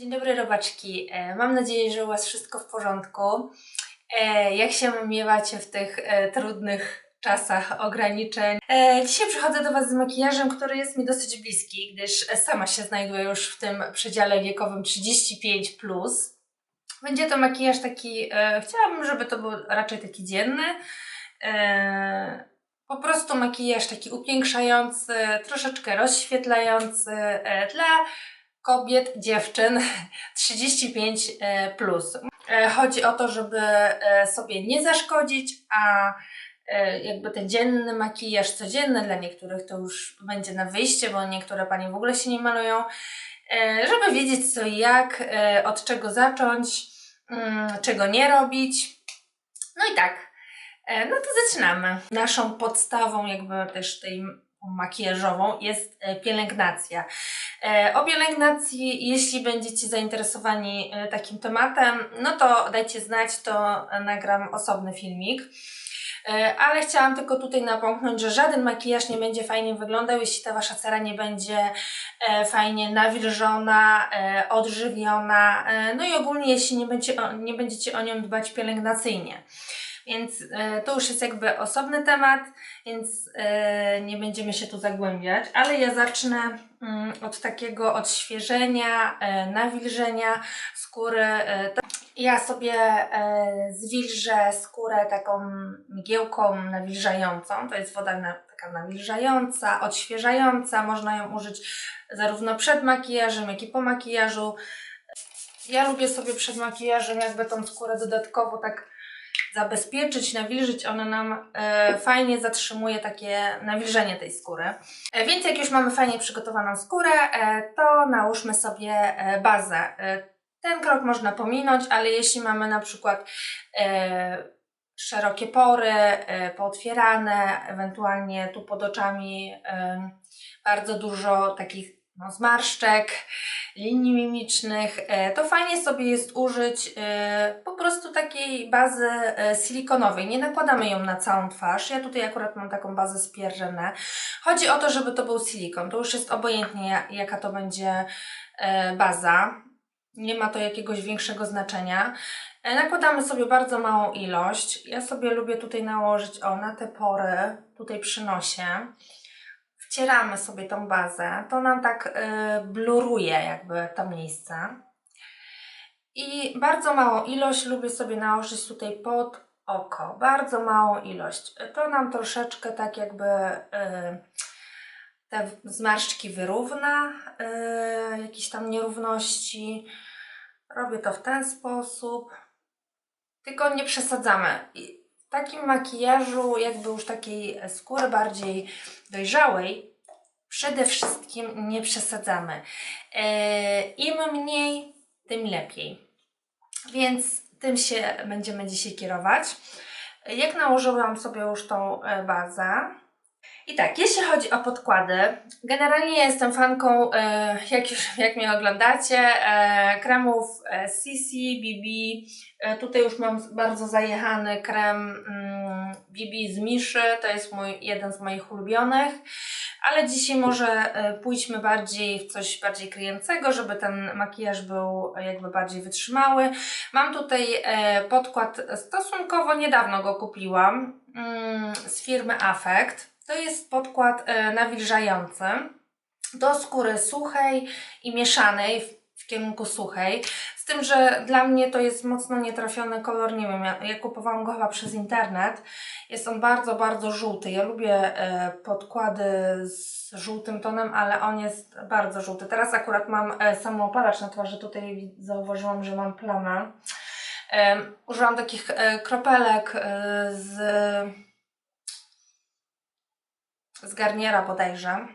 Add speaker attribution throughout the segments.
Speaker 1: Dzień dobry robaczki. E, Mam nadzieję, że u Was wszystko w porządku. E, Jak się miewacie w tych e, trudnych czasach ograniczeń? Dzisiaj przychodzę do Was z makijażem, który jest mi dosyć bliski, gdyż sama się znajduję już w tym przedziale wiekowym 35+. Plus. Będzie to makijaż taki, chciałabym, żeby to był raczej taki dzienny. Po prostu makijaż taki upiększający, troszeczkę rozświetlający dla kobiet, dziewczyn 35 e, plus. E, Chodzi o to, żeby e, sobie nie zaszkodzić, a jakby ten dzienny makijaż codzienny dla niektórych to już będzie na wyjście, bo niektóre panie w ogóle się nie malują, żeby wiedzieć co i jak, od czego zacząć, mm, czego nie robić. No i tak, no to zaczynamy. Naszą podstawą jakby też tej makijażową jest e, pielęgnacja. E, O pielęgnacji, jeśli będziecie zainteresowani e, takim tematem, no to dajcie znać, to nagram osobny filmik. Ale chciałam tylko tutaj napomknąć, że żaden makijaż nie będzie fajnie wyglądał, jeśli ta wasza cera nie będzie fajnie nawilżona, odżywiona, no i ogólnie jeśli nie, będzie, nie będziecie o nią dbać pielęgnacyjnie. Więc e, to już jest jakby osobny temat, więc e, nie będziemy się tu zagłębiać, ale ja zacznę mm, od takiego odświeżenia, e, nawilżenia skóry. To ja sobie zwilżę skórę taką mgiełką nawilżającą. To jest woda na, taka nawilżająca, odświeżająca. Można ją użyć zarówno przed makijażem, jak i po makijażu. Ja lubię sobie przed makijażem jakby tą skórę dodatkowo tak zabezpieczyć, nawilżyć. Ona nam e, fajnie zatrzymuje takie nawilżenie tej skóry. E, więc jak już mamy fajnie przygotowaną skórę, e, to nałóżmy sobie e, bazę. E, ten krok można pominąć, ale jeśli mamy na przykład e, szerokie pory, e, pootwierane, ewentualnie tu pod oczami e, bardzo dużo takich no, zmarszczek, linii mimicznych, e, to fajnie sobie jest użyć e, po prostu takiej bazy e, silikonowej. Nie nakładamy ją na całą twarz. Ja tutaj akurat mam taką bazę z Pierre Chodzi o to, żeby to był silikon. To już jest obojętnie ja- jaka to będzie baza. Nie ma to jakiegoś większego znaczenia. Nakładamy sobie bardzo małą ilość. Ja sobie lubię tutaj nałożyć o na te pory, tutaj przy nosie. Wcieramy sobie tą bazę. To nam tak e, bluruje jakby to miejsce. I bardzo małą ilość lubię sobie nałożyć tutaj pod oko. Bardzo małą ilość. To nam troszeczkę tak jakby e, te zmarszczki wyrówna, e, jakieś tam nierówności. Robię to w ten sposób. Tylko nie przesadzamy. Takim makijażu, jakby już takiej skóry bardziej dojrzałej, przede wszystkim nie przesadzamy. E, Im mniej, tym lepiej. Więc tym się będziemy dzisiaj kierować. Jak nałożyłam sobie już tą e, bazę. I tak, jeśli chodzi o podkłady, generalnie jestem fanką, e, jak już jak mnie oglądacie, e, kremów e, CC, BB. Tutaj już mam bardzo zajechany krem mm, BB z Miszy, to jest mój, jeden z moich ulubionych. Ale dzisiaj może pójdźmy bardziej w coś bardziej kryjącego, żeby ten makijaż był jakby bardziej wytrzymały. Mam tutaj podkład, stosunkowo niedawno go kupiłam mm, z firmy Affect. To jest podkład e, nawilżający do skóry suchej i mieszanej w, kierunku suchej. Z tym, że dla mnie to jest mocno nietrafiony kolor, nie wiem, ja, ja kupowałam go chyba przez internet. Jest on bardzo, bardzo żółty. Ja lubię e, podkłady z żółtym tonem, ale on jest bardzo żółty. Teraz akurat mam e, samoopalacz na twarzy. Tutaj zauważyłam, że mam plamę. E, użyłam takich e, kropelek e, z, z Garniera bodajże,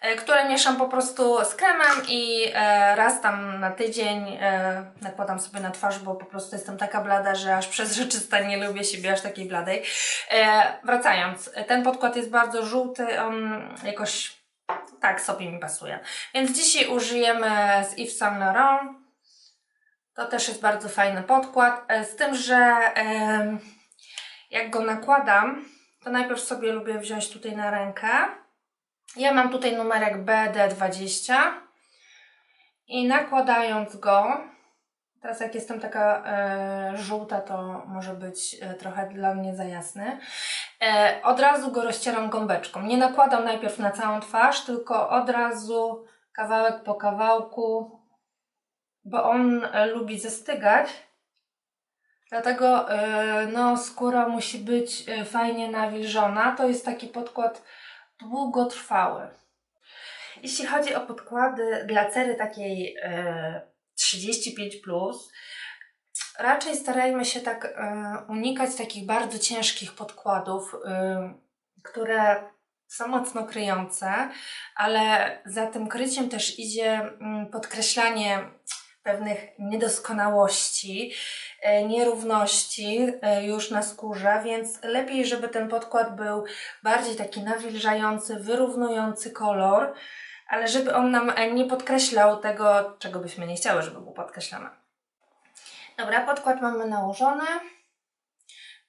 Speaker 1: e, które mieszam po prostu z kremem i e, raz tam na tydzień e, nakładam sobie na twarz, bo po prostu jestem taka blada, że aż przezroczysta nie lubię siebie aż takiej bladej. Wracając, ten podkład jest bardzo żółty, on jakoś tak sobie mi pasuje. Więc dzisiaj użyjemy z Yves Saint Laurent. To też jest bardzo fajny podkład, z tym, że jak go nakładam, to najpierw sobie lubię wziąć tutaj na rękę. Ja mam tutaj numerek BD20 I nakładając go, teraz jak jestem taka e, żółta, to może być e, trochę dla mnie za jasny. E, od razu go rozcieram gąbeczką. Nie nakładam najpierw na całą twarz, tylko od razu kawałek po kawałku, bo on lubi zastygać. Dlatego e, no, skóra musi być e, fajnie nawilżona. To jest taki podkład długotrwały. Jeśli chodzi o podkłady dla cery takiej e, 35, raczej starajmy się tak unikać takich bardzo ciężkich podkładów, które są mocno kryjące, ale za tym kryciem też idzie mm, podkreślanie pewnych niedoskonałości, nierówności e, już na skórze, więc lepiej, żeby ten podkład był bardziej taki nawilżający, wyrównujący kolor, ale żeby on nam e, nie podkreślał tego, czego byśmy nie chciały, żeby był podkreślony. Dobra, podkład mamy nałożony,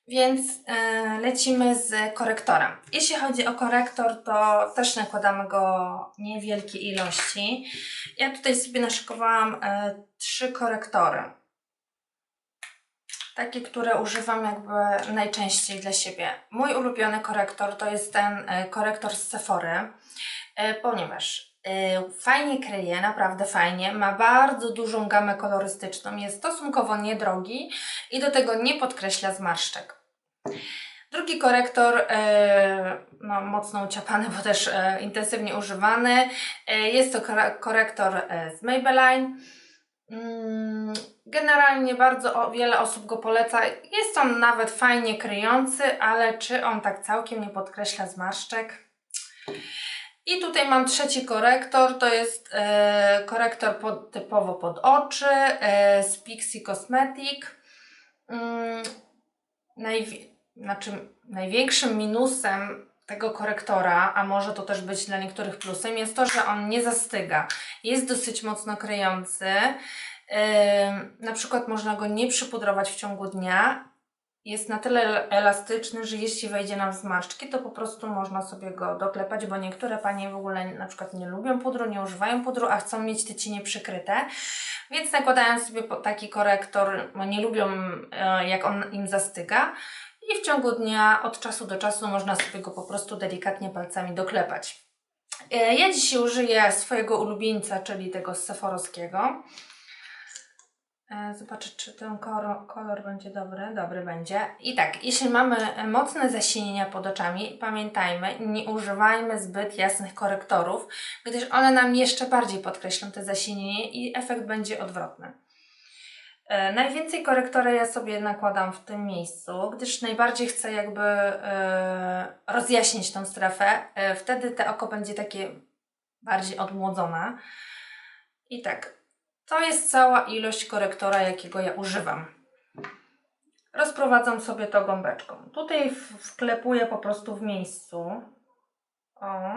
Speaker 1: więc e, lecimy z korektorem. Jeśli chodzi o korektor, to też nakładamy go niewielkie ilości. Ja tutaj sobie naszykowałam e, trzy korektory. Takie, które używam jakby najczęściej dla siebie. Mój ulubiony korektor to jest ten e, korektor z Sephory, e, ponieważ e, fajnie kryje, naprawdę fajnie, ma bardzo dużą gamę kolorystyczną, jest stosunkowo niedrogi i do tego nie podkreśla zmarszczek. Drugi korektor, no, mocno uciapany, bo też intensywnie używany, jest to kore- korektor z Maybelline. Mm, Generalnie bardzo wiele osób go poleca. Jest on nawet fajnie kryjący, ale czy on tak całkiem nie podkreśla zmarszczek? I tutaj mam trzeci korektor, to jest e, korektor pod, typowo pod oczy e, z Pixie Cosmetic. Mm, najwi- znaczy, największym minusem tego korektora, a może to też być dla niektórych plusem, jest to, że on nie zastyga. Jest dosyć mocno kryjący. Ym, na przykład można go nie przypudrować w ciągu dnia. Jest na tyle elastyczny, że jeśli wejdzie nam zmarszczki, to po prostu można sobie go doklepać, bo niektóre panie w ogóle na przykład nie lubią pudru, nie używają pudru, a chcą mieć te cienie przykryte. Więc nakładają sobie taki korektor, bo nie lubią e, jak on im zastyga. I w ciągu dnia od czasu do czasu można sobie go po prostu delikatnie palcami doklepać. E, Ja dzisiaj użyję swojego ulubieńca, czyli tego z Sephorowskiego. E, Zobaczę, czy ten kolor, będzie dobry. Dobry będzie. I tak, jeśli mamy mocne zasinienia pod oczami, pamiętajmy, nie używajmy zbyt jasnych korektorów, gdyż one nam jeszcze bardziej podkreślą te zasinienie i efekt będzie odwrotny. E, Najwięcej korektora ja sobie nakładam w tym miejscu, gdyż najbardziej chcę jakby e, rozjaśnić tą strefę. E, wtedy te oko będzie takie bardziej odmłodzone. I tak, to jest cała ilość korektora, jakiego ja używam. Rozprowadzam sobie to gąbeczką. Tutaj wklepuję po prostu w miejscu. O.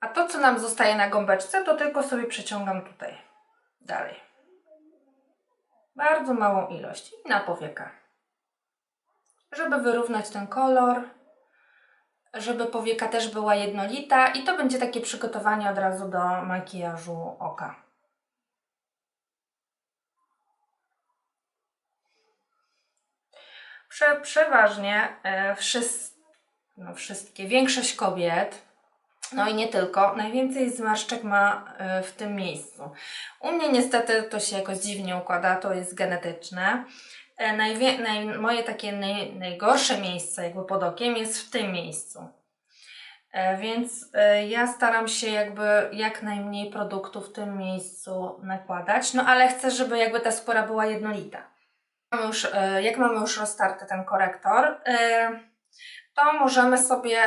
Speaker 1: A to, co nam zostaje na gąbeczce, to tylko sobie przeciągam tutaj. Dalej. Bardzo małą ilość. I na powieka. Żeby wyrównać ten kolor, żeby powieka też była jednolita i to będzie takie przygotowanie od razu do makijażu oka. Prze, przeważnie e, wszys, no wszystkie, większość kobiet, no i nie tylko, najwięcej zmarszczek ma e, w tym miejscu. U mnie niestety to się jakoś dziwnie układa, to jest genetyczne. E, Najwie, naj, moje takie naj, najgorsze miejsce jakby pod okiem jest w tym miejscu. E, Więc ja staram się jakby jak najmniej produktów w tym miejscu nakładać, no ale chcę, żeby jakby ta skóra była jednolita. Mamy już, jak mamy już roztarty ten korektor, to możemy sobie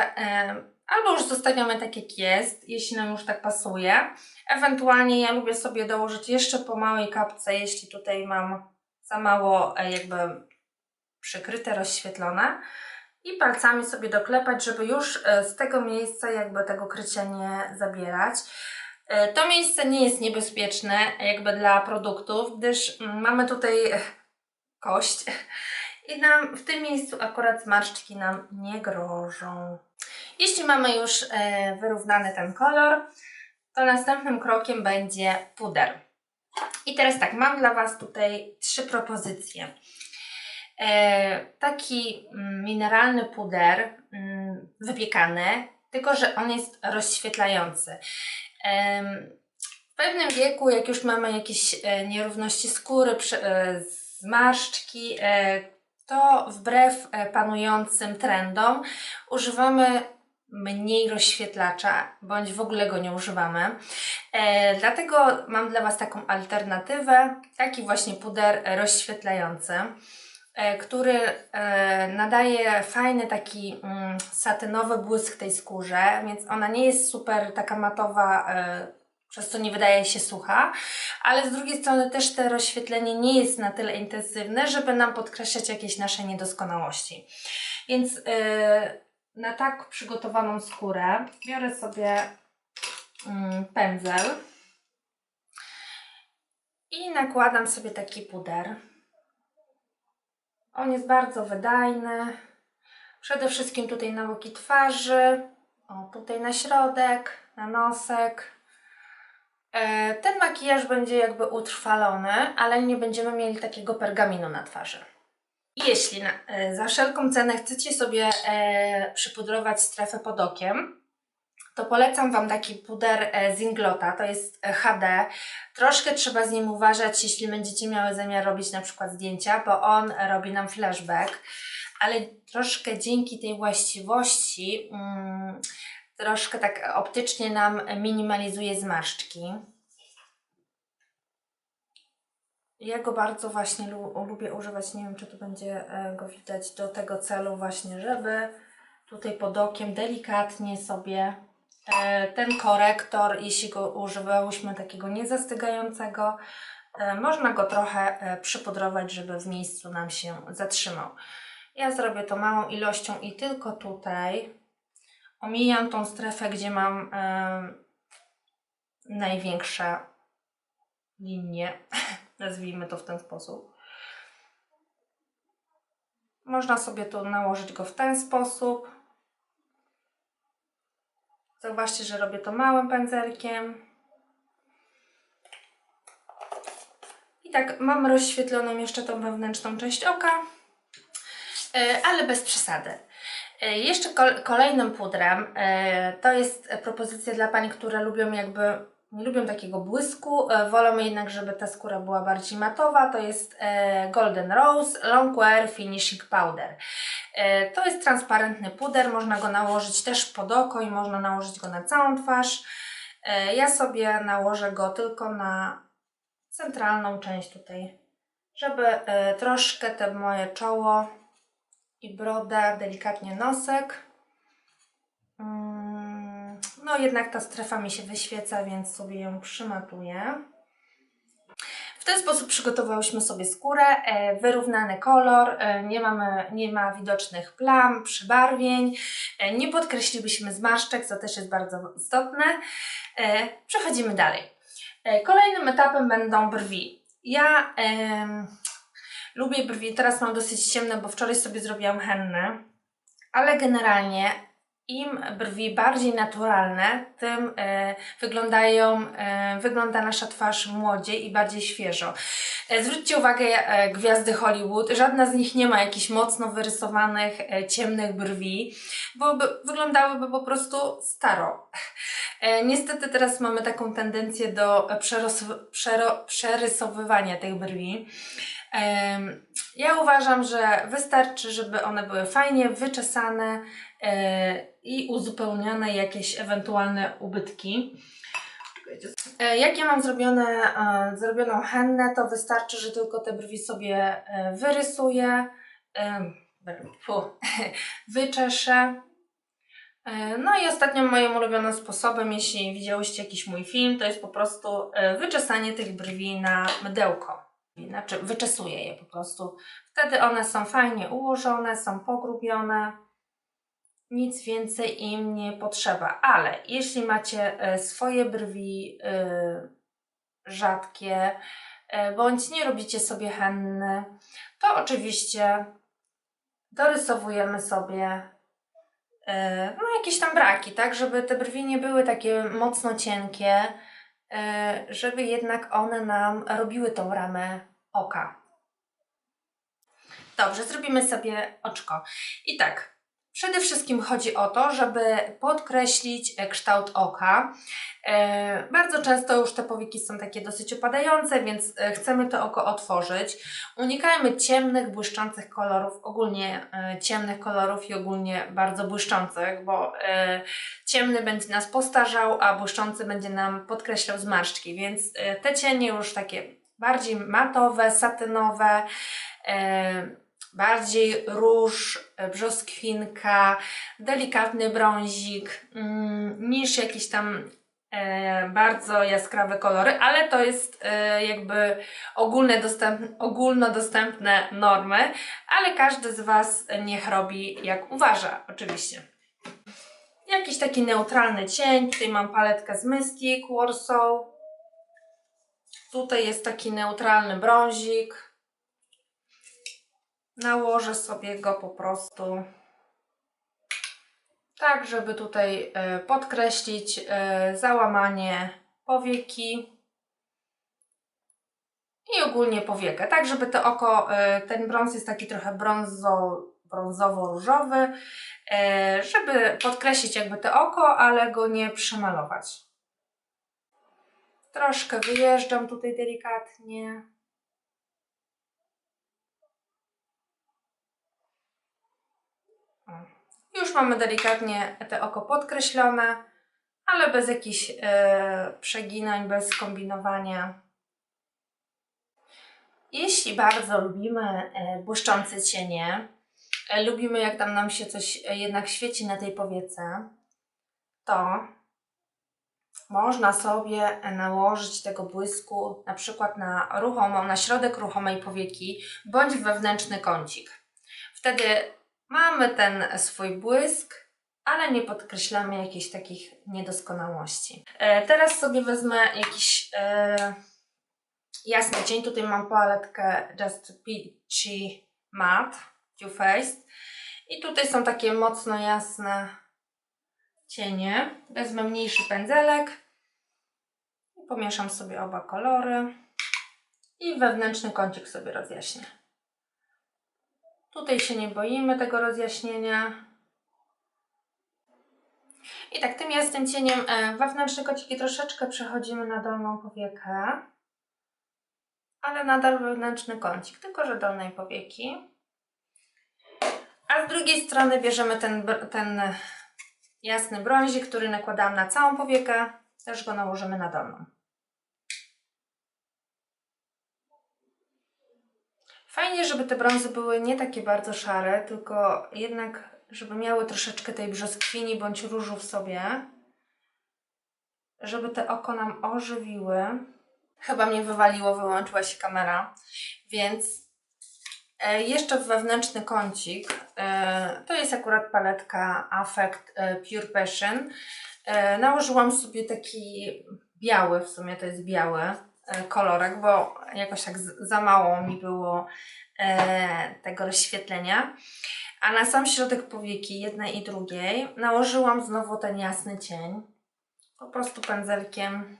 Speaker 1: albo już zostawiamy tak jak jest, jeśli nam już tak pasuje. Ewentualnie ja lubię sobie dołożyć jeszcze po małej kapce, jeśli tutaj mam za mało e, jakby przykryte, rozświetlone i palcami sobie doklepać, żeby już e, z tego miejsca jakby tego krycia nie zabierać. E, To miejsce nie jest niebezpieczne jakby dla produktów, gdyż mm, mamy tutaj kość i nam w tym miejscu akurat zmarszczki nam nie grożą. Jeśli mamy już e, wyrównany ten kolor, to następnym krokiem będzie puder. I teraz tak, mam dla Was tutaj trzy propozycje. E, taki mm, mineralny puder mm, wypiekany, tylko że on jest rozświetlający. W pewnym wieku, jak już mamy jakieś e, nierówności skóry, zmarszczki, to wbrew panującym trendom używamy mniej rozświetlacza, bądź w ogóle go nie używamy. E, dlatego mam dla Was taką alternatywę, taki właśnie puder rozświetlający, e, który e, nadaje fajny taki mm, satynowy błysk tej skórze, więc ona nie jest super taka matowa, e, przez co nie wydaje się sucha, ale z drugiej strony też to rozświetlenie nie jest na tyle intensywne, żeby nam podkreślać jakieś nasze niedoskonałości. Więc e, na tak przygotowaną skórę biorę sobie mm, pędzel i nakładam sobie taki puder. On jest bardzo wydajny. Przede wszystkim tutaj na boki twarzy, o tutaj na środek, na nosek. E, Ten makijaż będzie jakby utrwalony, ale nie będziemy mieli takiego pergaminu na twarzy. Jeśli na, e, za wszelką cenę chcecie sobie e, przypudrować strefę pod okiem, to polecam Wam taki puder e, Zinglota, to jest e, HD. Troszkę trzeba z nim uważać, jeśli będziecie miały zamiar robić na przykład zdjęcia, bo on robi nam flashback, ale troszkę dzięki tej właściwości mm, troszkę tak optycznie nam minimalizuje zmarszczki. Ja go bardzo właśnie lu- lubię używać, nie wiem czy tu będzie e, go widać, do tego celu właśnie, żeby tutaj pod okiem delikatnie sobie e, ten korektor, jeśli go używałyśmy takiego niezastygającego, e, można go trochę przypudrować, żeby w miejscu nam się zatrzymał. Ja zrobię to małą ilością i tylko tutaj omijam tą strefę, gdzie mam największe linie, nazwijmy to w ten sposób. Można sobie tu nałożyć go w ten sposób. Zauważcie, że robię to małym pędzelkiem. I tak mam rozświetloną jeszcze tą wewnętrzną część oka, e, ale bez przesady. E, Jeszcze kol- kolejnym pudrem e, to jest propozycja dla pań, które lubią jakby nie lubią takiego błysku, e, wolą jednak, żeby ta skóra była bardziej matowa. To jest e, Golden Rose Long Wear Finishing Powder. E, To jest transparentny puder, można go nałożyć też pod oko i można nałożyć go na całą twarz. Ja sobie nałożę go tylko na centralną część tutaj, żeby troszkę te moje czoło i brodę, delikatnie nosek. No jednak ta strefa mi się wyświeca, więc sobie ją przymatuję. W ten sposób przygotowałyśmy sobie skórę, e, wyrównany kolor, e, nie, mamy, nie ma widocznych plam, przybarwień, e, nie podkreślibyśmy zmarszczek, co też jest bardzo istotne. E, Przechodzimy dalej. E, Kolejnym etapem będą brwi. Ja em, lubię brwi, teraz mam dosyć ciemne, bo wczoraj sobie zrobiłam hennę, ale generalnie im brwi bardziej naturalne, tym e, wyglądają, e, wygląda nasza twarz młodziej i bardziej świeżo. E, zwróćcie uwagę, e, gwiazdy Hollywood, żadna z nich nie ma jakichś mocno wyrysowanych, e, ciemnych brwi, bo by, wyglądałyby po prostu staro. Niestety teraz mamy taką tendencję do przeros- przero- przerysowywania tych brwi. Ja uważam, że wystarczy, żeby one były fajnie wyczesane i uzupełnione jakieś ewentualne ubytki. E, Jak ja mam zrobione, e, zrobioną hennę, to wystarczy, że tylko te brwi sobie e, wyrysuję, e, wyczeszę. E, No i ostatnim moim ulubionym sposobem, jeśli widziałyście jakiś mój film, to jest po prostu e, wyczesanie tych brwi na mydełko. Znaczy, wyczesuję je po prostu. Wtedy one są fajnie ułożone, są pogrubione. Nic więcej im nie potrzeba. Ale jeśli macie e, swoje brwi e, rzadkie, e, bądź nie robicie sobie henny, to oczywiście dorysowujemy sobie no, jakieś tam braki, tak? Żeby te brwi nie były takie mocno cienkie, żeby jednak one nam robiły tą ramę oka. Dobrze, zrobimy sobie oczko. I tak, przede wszystkim chodzi o to, żeby podkreślić e, kształt oka. E, bardzo często już te powieki są takie dosyć opadające, więc e, chcemy to oko otworzyć. Unikajmy ciemnych, błyszczących kolorów, ogólnie ciemnych kolorów i ogólnie bardzo błyszczących, bo ciemny będzie nas postarzał, a błyszczący będzie nam podkreślał zmarszczki, więc te cienie już takie bardziej matowe, satynowe, bardziej róż, brzoskwinka, delikatny brązik, mm, niż jakieś tam e, bardzo jaskrawe kolory, ale to jest e, jakby ogólne dostęp, ogólnodostępne normy, ale każdy z Was niech robi jak uważa, oczywiście. Jakiś taki neutralny cień, tutaj mam paletkę z Mystic Warsaw, tutaj jest taki neutralny brązik, nałożę sobie go po prostu tak, żeby tutaj e, podkreślić e, załamanie powieki i ogólnie powiekę, tak żeby to oko, e, ten brąz jest taki trochę brązo, brązowo-różowy, żeby podkreślić jakby to oko, ale go nie przemalować. Troszkę wyjeżdżam tutaj delikatnie. O. Mamy delikatnie te oko podkreślone, ale bez jakichś e, przeginań, bez kombinowania. Jeśli bardzo lubimy e, błyszczące cienie, e, lubimy jak tam nam się coś jednak świeci na tej powiece, to można sobie nałożyć tego błysku na przykład na ruchomą, na środek ruchomej powieki bądź wewnętrzny kącik. Wtedy mamy ten swój błysk, ale nie podkreślamy jakichś takich niedoskonałości. E, teraz sobie wezmę jakiś e, jasny cień. Tutaj mam paletkę Just Peachy Matte Too Faced. I tutaj są takie mocno jasne cienie. Wezmę mniejszy pędzelek pomieszam sobie oba kolory i wewnętrzny kącik sobie rozjaśnię. Tutaj się nie boimy tego rozjaśnienia. I tak tym jasnym cieniem e, wewnętrzne kąciki troszeczkę przechodzimy na dolną powiekę, ale nadal wewnętrzny kącik, tylko że dolnej powieki. A z drugiej strony bierzemy ten, ten jasny brązik, który nakładałam na całą powiekę, też go nałożymy na dolną. Fajnie, żeby te brązy były nie takie bardzo szare, tylko jednak, żeby miały troszeczkę tej brzoskwini bądź różu w sobie, żeby te oko nam ożywiły. Chyba mnie wywaliło, wyłączyła się kamera, więc e, jeszcze wewnętrzny kącik, e, to jest akurat paletka Affect e, Pure Passion. Nałożyłam sobie taki biały, w sumie to jest biały e, kolorek, bo jakoś tak za mało mi było e, tego rozświetlenia. A na sam środek powieki, jednej i drugiej, nałożyłam znowu ten jasny cień. Po prostu pędzelkiem.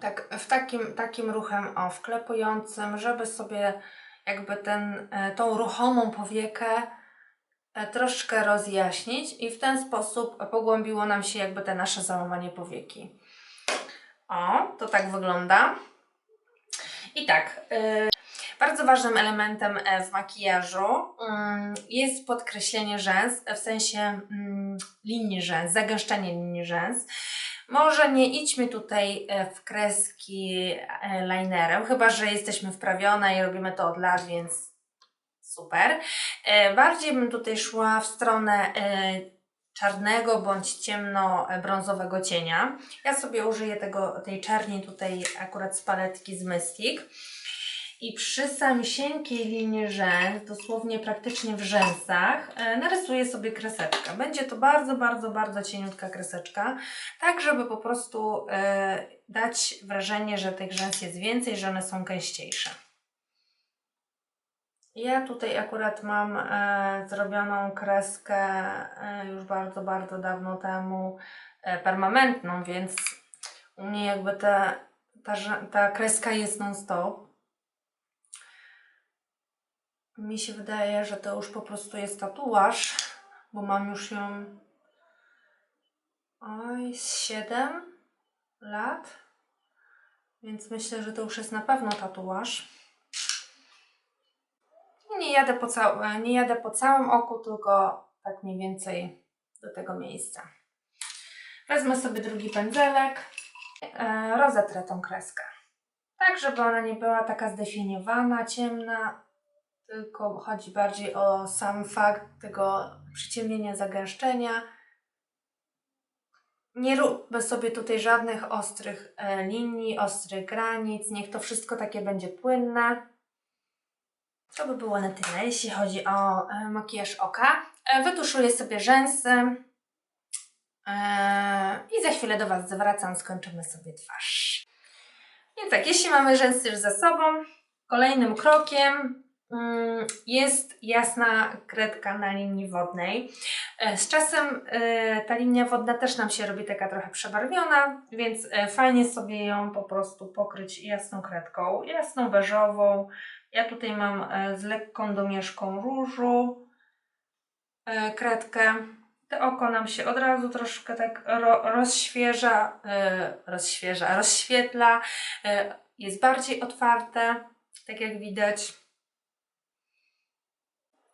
Speaker 1: Tak, w takim, takim ruchem, o, wklepującym, żeby sobie jakby ten, e, tą ruchomą powiekę troszkę rozjaśnić i w ten sposób pogłębiło nam się jakby te nasze załamanie powieki. O, to tak wygląda. I tak, y, bardzo ważnym elementem e, w makijażu mm, jest podkreślenie rzęs, w sensie mm, linii rzęs, zagęszczenie linii rzęs. Może nie idźmy tutaj e, w kreski e, linerem, chyba że jesteśmy wprawione i robimy to od lat, więc super. E, Bardziej bym tutaj szła w stronę e, czarnego bądź ciemno-brązowego cienia. Ja sobie użyję tego, tej czerni tutaj akurat z paletki z Mystic. I przy samsieńkiej linii rzęs, dosłownie praktycznie w rzęsach, e, narysuję sobie kreseczkę. Będzie to bardzo, bardzo, bardzo cieniutka kreseczka, tak żeby po prostu e, dać wrażenie, że tych rzęs jest więcej, że one są gęściejsze. Ja tutaj akurat mam e, zrobioną kreskę e, już bardzo, bardzo dawno temu e, permanentną, więc u mnie jakby ta, ta, ta kreska jest non-stop. Mi się wydaje, że to już po prostu jest tatuaż, bo mam już ją oj, z 7 lat, więc myślę, że to już jest na pewno tatuaż. Nie jadę po, cał- nie jadę po całym oku, tylko tak mniej więcej do tego miejsca. Wezmę sobie drugi pędzelek, e, rozetrę tą kreskę. Tak, żeby ona nie była taka zdefiniowana, ciemna, tylko chodzi bardziej o sam fakt tego przyciemnienia, zagęszczenia. Nie róbmy sobie tutaj żadnych ostrych e, linii, ostrych granic, niech to wszystko takie będzie płynne. To by było na tyle, jeśli chodzi o e, makijaż oka. E, wytuszuję sobie rzęsy e, i za chwilę do Was zwracam, skończymy sobie twarz. Więc tak, jeśli mamy rzęsy już za sobą, kolejnym krokiem mm, jest jasna kredka na linii wodnej. Z czasem ta linia wodna też nam się robi taka trochę przebarwiona, więc fajnie sobie ją po prostu pokryć jasną kredką, jasną beżową. Ja tutaj mam e, z lekką domieszką różu e, kredkę. To oko nam się od razu troszkę tak ro, rozświeża, e, rozświeża, rozświetla, jest bardziej otwarte, tak jak widać.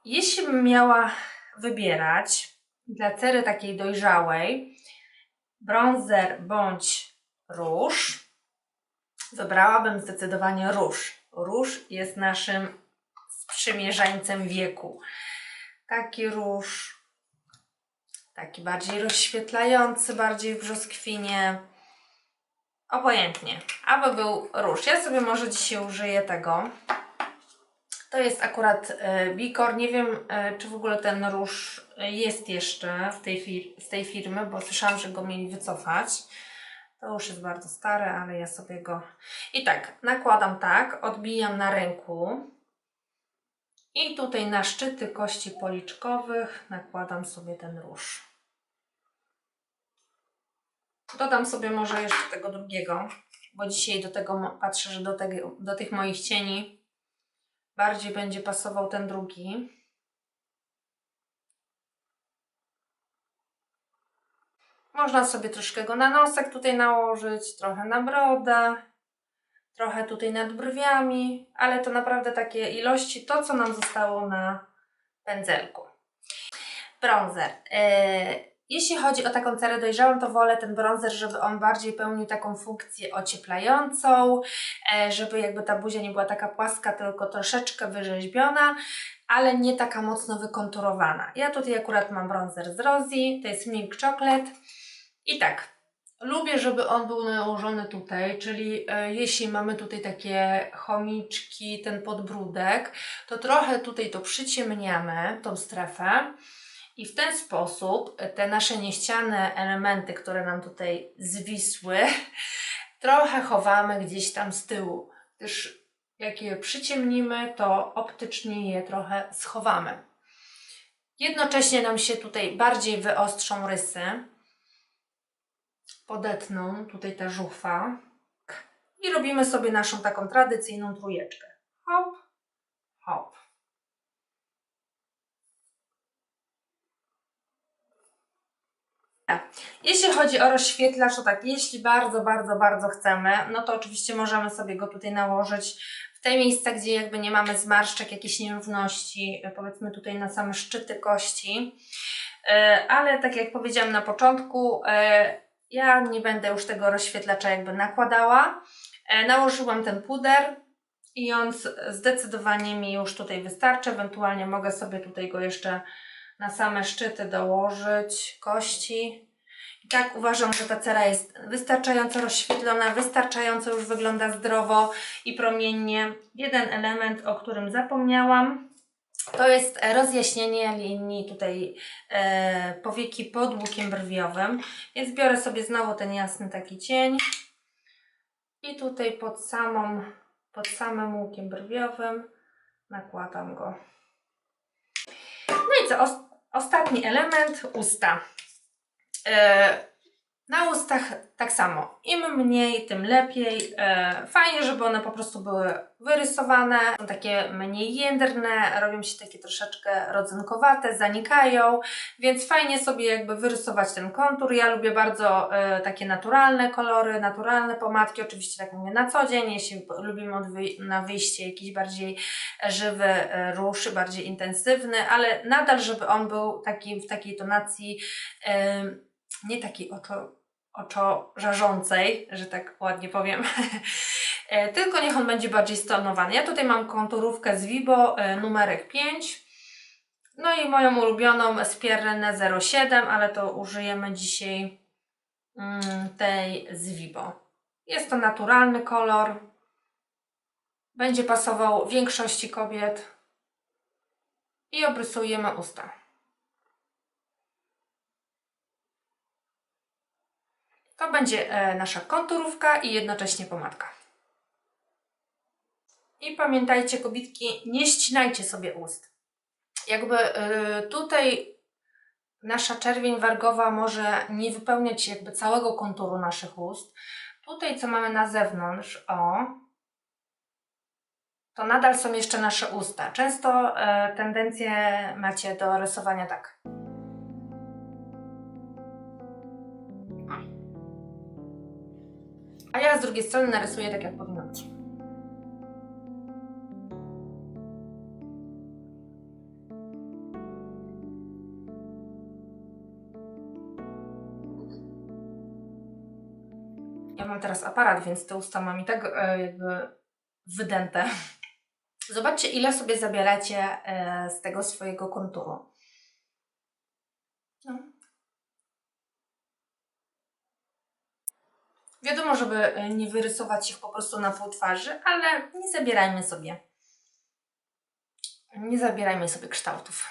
Speaker 1: Jeśli bym miała wybierać dla cery takiej dojrzałej bronzer bądź róż, wybrałabym zdecydowanie róż. Róż jest naszym sprzymierzeńcem wieku. Taki róż, taki bardziej rozświetlający, bardziej w brzoskwinie. Obojętnie, aby był róż. Ja sobie może dzisiaj użyję tego. To jest akurat e, Bikor. Nie wiem, e, czy w ogóle ten róż e, jest jeszcze w tej z tej firmy, bo słyszałam, że go mieli wycofać. To już jest bardzo stare, ale ja sobie go. I tak, nakładam tak, odbijam na ręku. I tutaj na szczyty kości policzkowych nakładam sobie ten róż. Dodam sobie może jeszcze tego drugiego, bo dzisiaj do tego patrzę, że do, tego, do tych moich cieni bardziej będzie pasował ten drugi. Można sobie troszkę go na nosek tutaj nałożyć, trochę na brodę, trochę tutaj nad brwiami, ale to naprawdę takie ilości, to co nam zostało na pędzelku. Bronzer. Yy, jeśli chodzi o taką cerę dojrzałą, to wolę ten bronzer, żeby on bardziej pełnił taką funkcję ocieplającą, e, żeby jakby ta buzia nie była taka płaska, tylko troszeczkę wyrzeźbiona, ale nie taka mocno wykonturowana. Ja tutaj akurat mam bronzer z Rosie, to jest Milk Chocolate. I tak, lubię, żeby on był nałożony tutaj, czyli e, jeśli mamy tutaj takie chomiczki, ten podbródek, to trochę tutaj to przyciemniamy, tą strefę. I w ten sposób te nasze nieściane elementy, które nam tutaj zwisły, trochę chowamy gdzieś tam z tyłu. Gdyż jak je przyciemnimy, to optycznie je trochę schowamy. Jednocześnie nam się tutaj bardziej wyostrzą rysy. Podetną tutaj ta żuchwa. I robimy sobie naszą taką tradycyjną trójeczkę. Hop, hop. Jeśli chodzi o rozświetlacz, to tak, jeśli bardzo, bardzo, bardzo chcemy, no to oczywiście możemy sobie go tutaj nałożyć w te miejsca, gdzie jakby nie mamy zmarszczek, jakiejś nierówności, powiedzmy tutaj na same szczyty kości. E, Ale tak jak powiedziałam na początku, e, ja nie będę już tego rozświetlacza jakby nakładała. E, Nałożyłam ten puder i on zdecydowanie mi już tutaj wystarczy. Ewentualnie mogę sobie tutaj go jeszcze na same szczyty dołożyć kości. I tak uważam, że ta cera jest wystarczająco rozświetlona, wystarczająco już wygląda zdrowo i promiennie. Jeden element, o którym zapomniałam, to jest rozjaśnienie linii tutaj e, powieki pod łukiem brwiowym. Więc biorę sobie znowu ten jasny taki cień i tutaj pod samą, pod samym łukiem brwiowym nakładam go. No i co? Os- ostatni element usta. E, na ustach tak samo. Im mniej, tym lepiej. E, fajnie, żeby one po prostu były wyrysowane. Są takie mniej jędrne, robią się takie troszeczkę rodzynkowate, zanikają, więc fajnie sobie jakby wyrysować ten kontur. Ja lubię bardzo e, takie naturalne kolory, naturalne pomadki. Oczywiście tak mówię na co dzień, jeśli lubimy na wyjście jakiś bardziej żywy e, róż, bardziej intensywny, ale nadal, żeby on był taki, w takiej tonacji nie takiej oczo, oczo żarzącej, że tak ładnie powiem, E, tylko niech on będzie bardziej stonowany. Ja tutaj mam konturówkę z Vibo e, numerek 5, no i moją ulubioną Spirrenę 07, ale to użyjemy dzisiaj mm, tej z Vibo. Jest to naturalny kolor, będzie pasował większości kobiet i obrysujemy usta. To będzie e, nasza konturówka i jednocześnie pomadka. I pamiętajcie, kobitki, nie ścinajcie sobie ust. Jakby e, tutaj nasza czerwień wargowa może nie wypełniać jakby całego konturu naszych ust. Tutaj, co mamy na zewnątrz, o, to nadal są jeszcze nasze usta. Często e, tendencję macie do rysowania tak. A ja z drugiej strony narysuję tak, jak powinno być. Ja mam teraz aparat, więc te usta mam i tak e, jakby wydęte. Zobaczcie, ile sobie zabieracie e, z tego swojego konturu. No. Wiadomo, żeby e, nie wyrysować ich po prostu na pół twarzy, ale nie zabierajmy sobie. Nie zabierajmy sobie kształtów.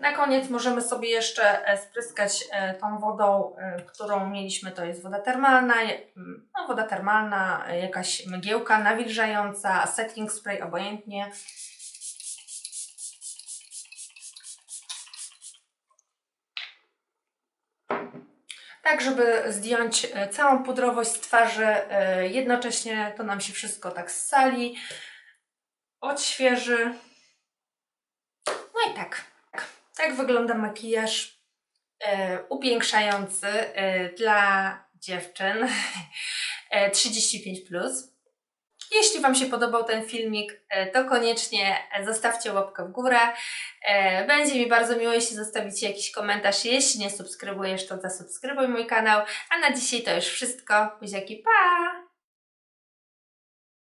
Speaker 1: Na koniec możemy sobie jeszcze e, spryskać e, tą wodą, którą mieliśmy, to jest woda termalna, mm, no woda termalna, jakaś mgiełka nawilżająca, setting spray obojętnie. Tak, żeby zdjąć e, całą pudrowość z twarzy, e, jednocześnie to nam się wszystko tak ssali, odświeży. No i tak. Tak wygląda makijaż e, upiększający dla dziewczyn e, 35. Plus. Jeśli Wam się podobał ten filmik, e, to koniecznie zostawcie łapkę w górę. E, Będzie mi bardzo miło, jeśli zostawicie jakiś komentarz. Jeśli nie subskrybujesz, to zasubskrybuj mój kanał. A na dzisiaj to już wszystko. Buziaki, pa!